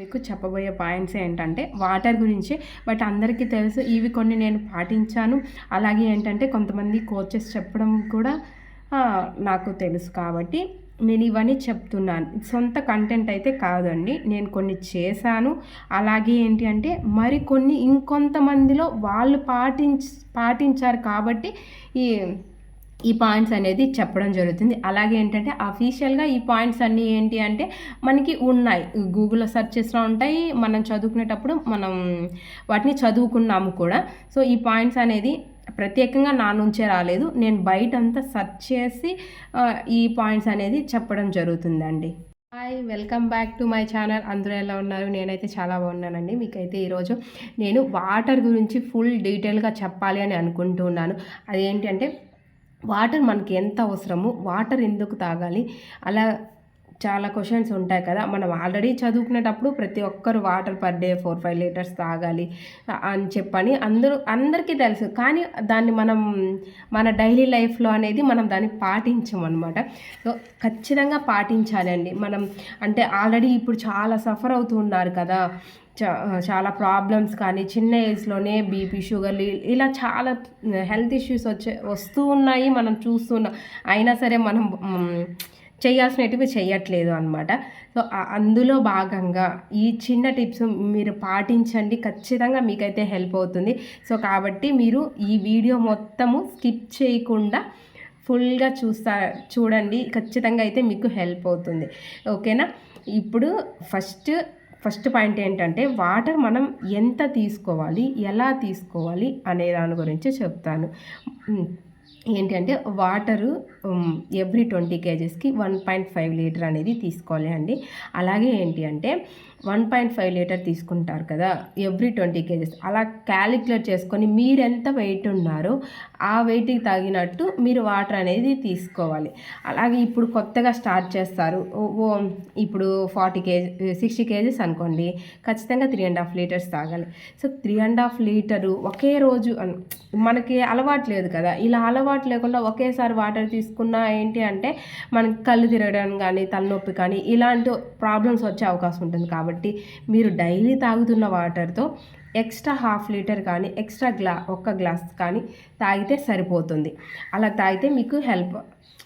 మీకు చెప్పబోయే పాయింట్స్ ఏంటంటే వాటర్ గురించి. బట్ అందరికీ తెలుసు ఇవి కొన్ని నేను పాటించాను. అలాగే ఏంటంటే కొంతమంది కోచెస్ చెప్పడం కూడా నాకు తెలుసు కాబట్టి నేను ఇవన్నీ చెప్తున్నాను. సొంత కంటెంట్ అయితే కాదండి నేను కొన్ని చేశాను. అలాగే ఏంటి అంటే మరికొన్ని ఇంకొంతమందిలో వాళ్ళు పాటించ పాటించారు కాబట్టి ఈ ఈ పాయింట్స్ అనేది చెప్పడం జరుగుతుంది. అలాగే ఏంటంటే అఫీషియల్గా ఈ పాయింట్స్ అన్నీ ఏంటి అంటే మనకి ఉన్నాయి. గూగుల్లో సెర్చ్ చేస్తూ ఉంటాయి. మనం చదువుకునేటప్పుడు మనం వాటిని చదువుకున్నాము కూడా. సో ఈ పాయింట్స్ అనేది ప్రత్యేకంగా నా నుంచే రాలేదు. నేను బయట అంతా సెర్చ్ చేసి ఈ పాయింట్స్ అనేది చెప్పడం జరుగుతుందండి. Hi welcome back to my channel అందరూ ఎలా ఉన్నారు? నేనైతే చాలా బాగున్నానండి. మీకైతే ఈరోజు నేను వాటర్ గురించి ఫుల్ డీటెయిల్గా చెప్పాలి అని అనుకుంటున్నాను. అదేంటి అంటే వాటర్ మనకి ఎంత అవసరము వాటర్ ఎందుకు తాగాలి? అలా చాలా క్వశ్చన్స్ ఉంటాయి కదా. మనం ఆల్రెడీ చదువుకునేటప్పుడు ప్రతి ఒక్కరు water per day four five litres తాగాలి అని చెప్పని అందరూ అందరికీ తెలుసు. కానీ దాన్ని మనం మన డైలీ లైఫ్లో అనేది మనం దాన్ని పాటించమన్నమాట సో ఖచ్చితంగా పాటించాలండి మనం అంటే ఆల్రెడీ ఇప్పుడు చాలా సఫర్ అవుతూ ఉన్నారు కదా. చాలా ప్రాబ్లమ్స్ కానీ చిన్న ఏజ్లోనే బీపీ షుగర్ ఇలా చాలా హెల్త్ ఇష్యూస్ వచ్చే వస్తూ ఉన్నాయి మనం చూస్తున్నాం అయినా సరే మనం చేయాల్సినవి చేయట్లేదు అనమాట సో అందులో భాగంగా ఈ చిన్న టిప్స్ మీరు పాటించండి. ఖచ్చితంగా మీకైతే హెల్ప్ అవుతుంది. సో కాబట్టి మీరు ఈ వీడియో మొత్తము స్కిప్ చేయకుండా ఫుల్గా చూస్తా చూడండి. ఖచ్చితంగా అయితే మీకు హెల్ప్ అవుతుంది. ఓకేనా? ఇప్పుడు ఫస్ట్ ఫస్ట్ పాయింట్ ఏంటంటే వాటర్ మనం ఎంత తీసుకోవాలి ఎలా తీసుకోవాలి అనే దాని గురించి చెప్తాను. ఏంటంటే వాటరు ఎవ్రీ ట్వంటీ కేజెస్కి వన్ పాయింట్ ఫైవ్ లీటర్ అనేది తీసుకోవాలి అండి. అలాగే ఏంటి అంటే వన్ పాయింట్ ఫైవ్ లీటర్ తీసుకుంటారు కదా ఎవ్రీ ట్వంటీ కేజెస్. అలా క్యాలిక్యులేట్ చేసుకొని మీరు ఎంత వెయిట్ ఉన్నారో ఆ వెయిట్కి తగినట్టు మీరు వాటర్ అనేది తీసుకోవాలి. అలాగే ఇప్పుడు కొత్తగా స్టార్ట్ చేస్తారు. ఓ- ఇప్పుడు ఫార్టీ కేజీ సిక్స్టీ కేజెస్ అనుకోండి ఖచ్చితంగా త్రీ అండ్ హాఫ్ లీటర్స్ తాగాలి. So three and half litre ఒకే రోజు మనకి అలవాటు లేదు కదా. ఇలా అలవాటు లేకుండా ఒకేసారి వాటర్ తీసుకున్నా ఏంటి అంటే మనకి కళ్ళు తిరగడం కానీ తలనొప్పి కానీ ఇలాంటి ప్రాబ్లమ్స్ వచ్చే అవకాశం ఉంటుంది. కాబట్టి మీరు డైలీ తాగుతున్న వాటర్తో ఎక్స్ట్రా హాఫ్ లీటర్ కానీ ఎక్స్ట్రా గ్లా ఒక్క గ్లాస్ కానీ తాగితే సరిపోతుంది. అలా తాగితే మీకు హెల్ప్.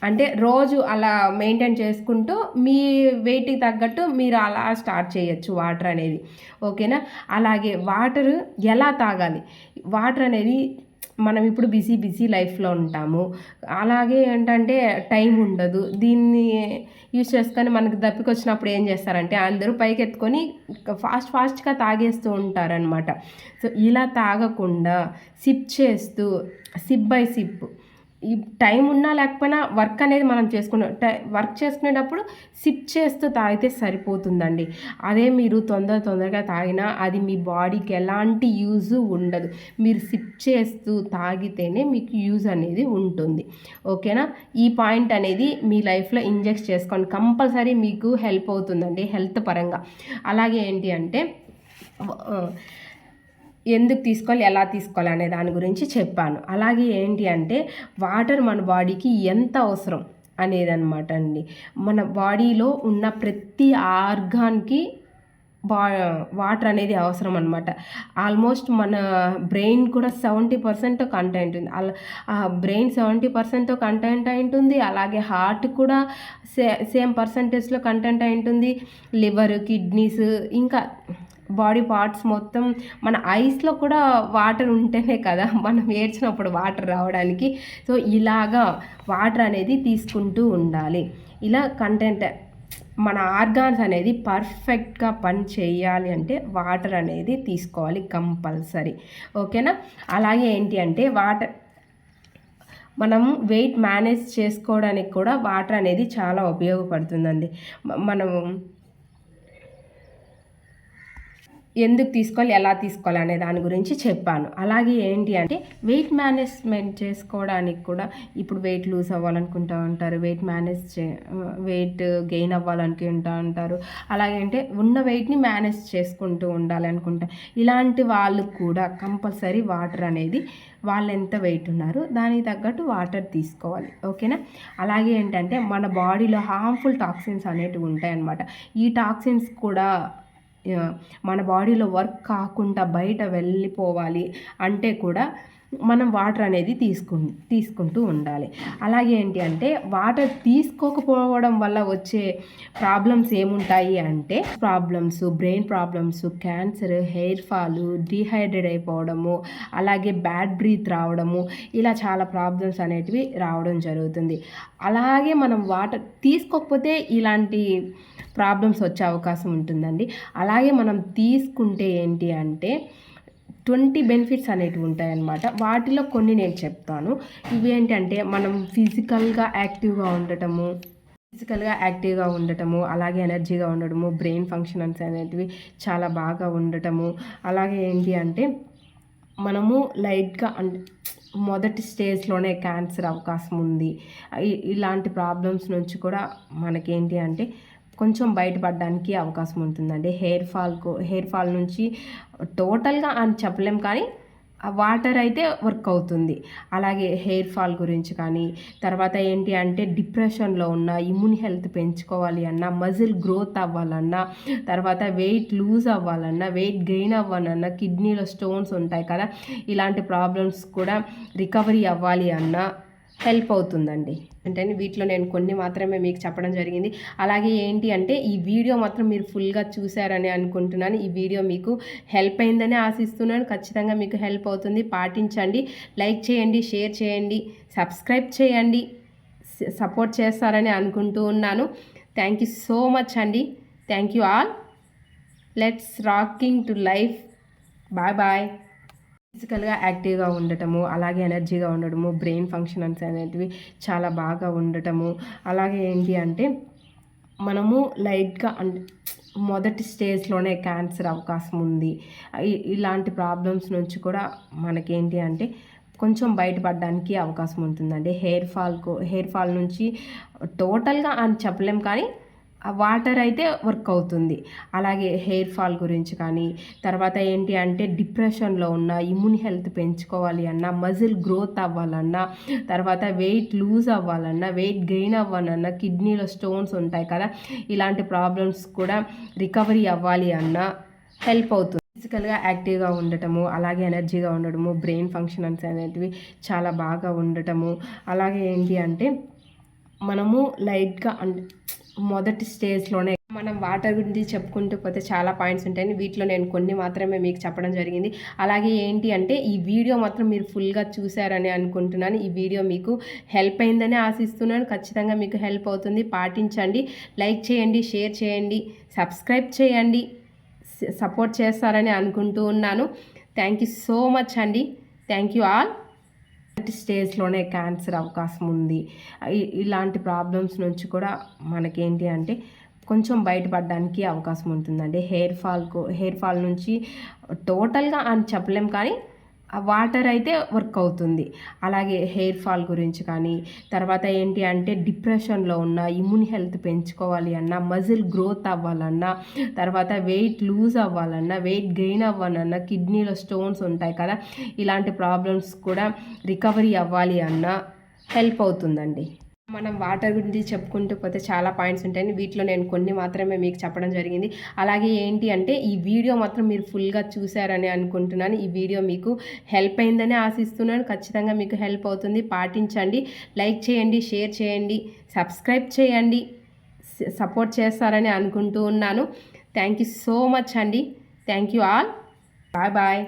అంటే రోజు అలా మెయింటైన్ చేసుకుంటూ మీ వెయిట్కి తగ్గట్టు మీరు అలా స్టార్ట్ చేయొచ్చు వాటర్ అనేది. ఓకేనా? అలాగే వాటర్ ఎలా తాగాలి? వాటర్ అనేది మనం ఇప్పుడు బిజీ బిజీ లైఫ్లో ఉంటాము. అలాగే ఏంటంటే టైం ఉండదు. దీన్ని యూజ్ చేసుకొని మనకు దప్పికొచ్చినప్పుడు ఏం చేస్తారంటే అందరూ పైకి ఎత్తుకొని ఫాస్ట్ ఫాస్ట్గా తాగేస్తూ ఉంటారనమాట సో ఇలా తాగకుండా సిప్ చేస్తూ సిప్ బై సిప్ ఈ టైం ఉన్నా లేకపోయినా వర్క్ అనేది మనం చేసుకున్న టై వర్క్ చేసుకునేటప్పుడు సిప్ చేస్తూ తాగితే సరిపోతుందండి. అదే మీరు తొందర తొందరగా తాగినా అది మీ బాడీకి ఎలాంటి యూజ్ ఉండదు. మీరు సిప్ చేస్తూ తాగితేనే మీకు యూజ్ అనేది ఉంటుంది. ఓకేనా? ఈ పాయింట్ అనేది మీ లైఫ్లో ఇంజెక్ట్ చేసుకోండి. కంపల్సరీ మీకు హెల్ప్ అవుతుందండి హెల్త్ పరంగా. అలాగే ఏంటి అంటే ఎందుకు తీసుకోవాలి ఎలా తీసుకోవాలి అనే దాని గురించి చెప్పాను. అలాగే ఏంటి అంటే వాటర్ మన బాడీకి ఎంత అవసరం అనేదన్నమాట అండి. మన బాడీలో ఉన్న ప్రతి ఆర్గాన్కి బా వాటర్ అనేది అవసరం అనమాట ఆల్మోస్ట్ మన బ్రెయిన్ కూడా సెవెంటీ పర్సెంట్ కంటెంట్ ఉంది. అలా ఆ బ్రెయిన్ సెవెంటీ పర్సెంట్ కంటెంట్ అయి ఉంటుంది అలాగే హార్ట్ కూడా సే సేమ్ పర్సంటేజ్లో కంటెంట్ అయి ఉంటుంది లివర్ కిడ్నీస్ ఇంకా బాడీ పార్ట్స్ మొత్తం మన ఐస్లో కూడా వాటర్ ఉంటేనే కదా మనం ఏడ్చినప్పుడు వాటర్ రావడానికి. సో ఇలాగా వాటర్ అనేది తీసుకుంటూ ఉండాలి. ఇలా కంటెంట్ మన ఆర్గాన్స్ అనేది పర్ఫెక్ట్గా పని చేయాలి అంటే వాటర్ అనేది తీసుకోవాలి కంపల్సరీ. ఓకేనా? అలాగే ఏంటి అంటే వాటర్ మనం వెయిట్ మేనేజ్ చేసుకోవడానికి కూడా వాటర్ అనేది చాలా ఉపయోగపడుతుందండి. మనం ఎందుకు తీసుకోవాలి ఎలా తీసుకోవాలి అనే దాని గురించి చెప్పాను. అలాగే ఏంటి అంటే వెయిట్ మేనేజ్మెంట్ చేసుకోవడానికి కూడా ఇప్పుడు వెయిట్ లూజ్ అవ్వాలనుకుంటూ ఉంటారు వెయిట్ మేనేజ్ చే వెయిట్ గెయిన్ అవ్వాలనుకుంటూ ఉంటారు. అలాగే అంటే ఉన్న వెయిట్ని మేనేజ్ చేసుకుంటూ ఉండాలి అనుకుంటా. ఇలాంటి వాళ్ళు కూడా కంపల్సరీ వాటర్ అనేది వాళ్ళు ఎంత వెయిట్ ఉన్నారో దానికి తగ్గట్టు వాటర్ తీసుకోవాలి. ఓకేనా? అలాగే ఏంటంటే మన బాడీలో హార్మ్ఫుల్ టాక్సిన్స్ అనేటివి ఉంటాయన్నమాట. ఈ టాక్సిన్స్ కూడా మన బాడీలో వర్క్ కాకుండా బయట వెళ్ళిపోవాలి అంటే కూడా మనం వాటర్ అనేది తీసుకు తీసుకుంటూ ఉండాలి. అలాగే ఏంటి అంటే వాటర్ తీసుకోకపోవడం వల్ల వచ్చే ప్రాబ్లమ్స్ ఏముంటాయి అంటే problems brain problems cancer hair fall dehydrate అయిపోవడము అలాగే బ్యాడ్ బ్రీత్ రావడము ఇలా చాలా ప్రాబ్లమ్స్ అనేటివి రావడం జరుగుతుంది. అలాగే మనం వాటర్ తీసుకోకపోతే ఇలాంటి ప్రాబ్లమ్స్ వచ్చే అవకాశం ఉంటుందండి. అలాగే మనం తీసుకుంటే ఏంటి అంటే ట్వంటీ బెనిఫిట్స్ అనేటివి ఉంటాయన్నమాట. వాటిలో కొన్ని నేను చెప్తాను. ఇవి ఏంటంటే మనం ఫిజికల్గా యాక్టివ్గా ఉండటము ఫిజికల్గా యాక్టివ్గా ఉండటము అలాగే ఎనర్జీగా ఉండటము బ్రెయిన్ ఫంక్షన్స్ అనేటివి చాలా బాగా ఉండటము. అలాగే ఏంటి అంటే మనము లైట్గా అంటే మొదటి స్టేజ్లోనే క్యాన్సర్ అవకాశం ఉంది. ఇలాంటి ప్రాబ్లమ్స్ నుంచి కూడా మనకేంటి అంటే కొంచెం బయటపడడానికి అవకాశం ఉంటుందండి. హెయిర్ ఫాల్కు హెయిర్ ఫాల్ నుంచి టోటల్గా అని చెప్పలేం కానీ వాటర్ అయితే వర్క్ అవుతుంది. అలాగే హెయిర్ ఫాల్ గురించి కానీ తర్వాత ఏంటి అంటే డిప్రెషన్లో ఉన్న ఇమ్యూన్ హెల్త్ పెంచుకోవాలి అన్నా మజిల్ గ్రోత్ అవ్వాలన్నా తర్వాత వెయిట్ లూజ్ అవ్వాలన్నా వెయిట్ గెయిన్ అవ్వాలన్నా కిడ్నీలో స్టోన్స్ ఉంటాయి కదా ఇలాంటి ప్రాబ్లమ్స్ కూడా రికవరీ అవ్వాలి అన్నా హెల్ప్ అవుతుందండి. అంటే వీటిలో నేను కొన్ని మాత్రమే మీకు చెప్పడం జరిగింది. అలాగే ఏంటి అంటే ఈ వీడియో మాత్రం మీరు ఫుల్గా చూశారని అనుకుంటున్నాను. ఈ వీడియో మీకు హెల్ప్ అయిందని ఆశిస్తున్నాను. ఖచ్చితంగా మీకు హెల్ప్ అవుతుంది. పాటించండి. లైక్ చేయండి షేర్ చేయండి సబ్స్క్రైబ్ చేయండి సపోర్ట్ చేస్తారని అనుకుంటూ ఉన్నాను. థ్యాంక్ యూ సో మచ్ అండి. Thank you all. Let's rocking to life. Bye bye. ఫిజికల్గా యాక్టివ్గా ఉండటము అలాగే ఎనర్జీగా ఉండటము బ్రెయిన్ ఫంక్షన్స్ అనేటివి చాలా బాగా ఉండటము. అలాగే ఏంటి అంటే మనము లైట్గా అంటే మొదటి స్టేజ్లోనే క్యాన్సర్ అవకాశం ఉంది. ఇలాంటి ప్రాబ్లమ్స్ నుంచి కూడా మనకేంటి అంటే కొంచెం బయటపడడానికి అవకాశం ఉంటుందండి. హెయిర్ ఫాల్కు హెయిర్ ఫాల్ నుంచి టోటల్గా అని చెప్పలేం కానీ వాటర్ అయితే వర్క్ అవుతుంది. అలాగే హెయిర్ ఫాల్ గురించి కానీ తర్వాత ఏంటి అంటే డిప్రెషన్లో ఉన్న ఇమ్యూన్ హెల్త్ పెంచుకోవాలి అన్నా మజిల్ గ్రోత్ అవ్వాలన్నా తర్వాత వెయిట్ లూజ్ అవ్వాలన్నా వెయిట్ గెయిన్ అవ్వాలన్నా కిడ్నీలో స్టోన్స్ ఉంటాయి కదా ఇలాంటి ప్రాబ్లమ్స్ కూడా రికవరీ అవ్వాలి అన్నా హెల్ప్ అవుతుంది. ఫిజికల్గా యాక్టివ్గా ఉండటము అలాగే ఎనర్జీగా ఉండటము బ్రెయిన్ ఫంక్షన్స్ అనేటివి చాలా బాగా ఉండటము అలాగే ఏంటి అంటే మనము లైట్గా అంటే మొదటి స్టేజ్లోనే మనం వాటర్ గురించి చెప్పుకుంటూ పోతే చాలా పాయింట్స్ ఉంటాయి. వీటిలో నేను కొన్ని మాత్రమే మీకు చెప్పడం జరిగింది. అలాగే ఏంటి అంటే ఈ వీడియో మాత్రం మీరు ఫుల్గా చూశారని అనుకుంటున్నాను. ఈ వీడియో మీకు హెల్ప్ అయిందని ఆశిస్తున్నాను. ఖచ్చితంగా మీకు హెల్ప్ అవుతుంది. పాటించండి. లైక్ చేయండి షేర్ చేయండి సబ్స్క్రైబ్ చేయండి సపోర్ట్ చేస్తారని అనుకుంటూ ఉన్నాను. థ్యాంక్ యూ సో మచ్ అండి. Thank you all. స్టేజ్లోనే క్యాన్సర్ అవకాశం ఉంది. ఇలాంటి ప్రాబ్లమ్స్ నుంచి కూడా మనకేంటి అంటే కొంచెం బయటపడడానికి అవకాశం ఉంటుందండి. హెయిర్ ఫాల్కు హెయిర్ ఫాల్ నుంచి టోటల్గా అని చెప్పలేం కానీ వాటర్ అయితే వర్క్ అవుతుంది. అలాగే హెయిర్ ఫాల్ గురించి కానీ తర్వాత ఏంటి అంటే డిప్రెషన్లో ఉన్న ఇమ్యూన్ హెల్త్ పెంచుకోవాలి అన్నా మజిల్ గ్రోత్ అవ్వాలన్నా తర్వాత వెయిట్ లూజ్ అవ్వాలన్నా వెయిట్ గెయిన్ అవ్వాలన్నా కిడ్నీలో స్టోన్స్ ఉంటాయి కదా ఇలాంటి ప్రాబ్లమ్స్ కూడా రికవరీ అవ్వాలి అన్నా హెల్ప్ అవుతుందండి. మనం వాటర్ గురించి చెప్పుకుంటూ పోతే చాలా పాయింట్స్ ఉంటాయి. వీటిలో నేను కొన్ని మాత్రమే మీకు చెప్పడం జరిగింది. అలాగే ఏంటి అంటే ఈ వీడియో మాత్రం మీరు ఫుల్గా చూశారని అనుకుంటున్నాను. ఈ వీడియో మీకు హెల్ప్ అయిందని ఆశిస్తున్నాను. ఖచ్చితంగా మీకు హెల్ప్ అవుతుంది. పాటించండి. లైక్ చేయండి షేర్ చేయండి సబ్స్క్రైబ్ చేయండి సపోర్ట్ చేస్తారని అనుకుంటూ ఉన్నాను. థ్యాంక్ యూ సో మచ్ అండి. Thank you all. Bye bye.